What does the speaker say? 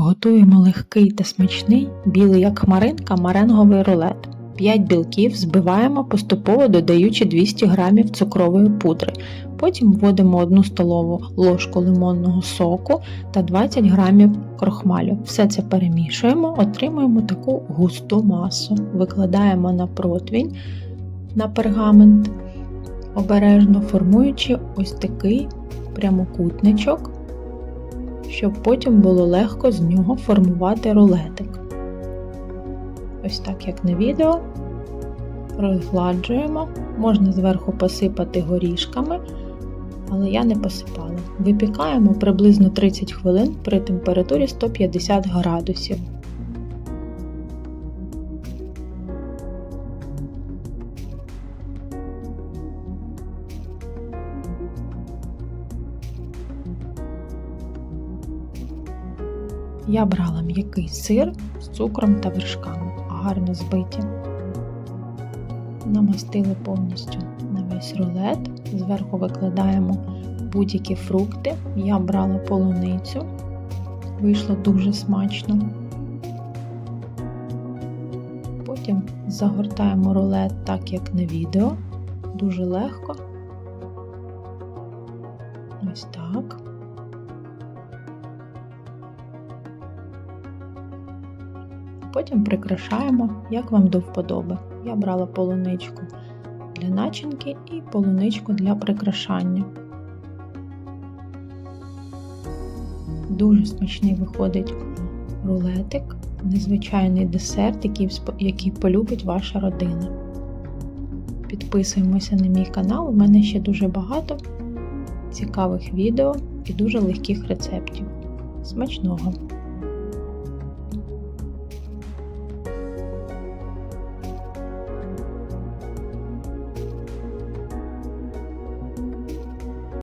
Готуємо легкий та смачний, білий як хмаринка, маренговий рулет. 5 білків збиваємо поступово додаючи 200 г цукрової пудри. Потім вводимо 1 столову ложку лимонного соку та 20 г крохмалю. Все це перемішуємо, отримуємо таку густу масу. Викладаємо на противінь на пергамент, обережно формуючи ось такий прямокутничок щоб потім було легко з нього формувати рулетик. Ось так, як на відео, розгладжуємо, можна зверху посипати горішками, але я не посипала. Випікаємо приблизно 30 хвилин при температурі 150 градусів. Я брала м'який сир з цукром та вершками, гарно збиті. Намастили повністю на весь рулет. Зверху викладаємо будь-які фрукти. Я брала полуницю, вийшло дуже смачно. Потім загортаємо рулет так, як на відео, дуже легко. Ось так. Потім прикрашаємо, як вам до вподоби. Я брала полуничку для начинки і полуничку для прикрашання. Дуже смачний виходить рулетик, незвичайний десерт, який, який полюбить ваша родина. Підписуємося на мій канал, у мене ще дуже багато цікавих відео і дуже легких рецептів. Смачного!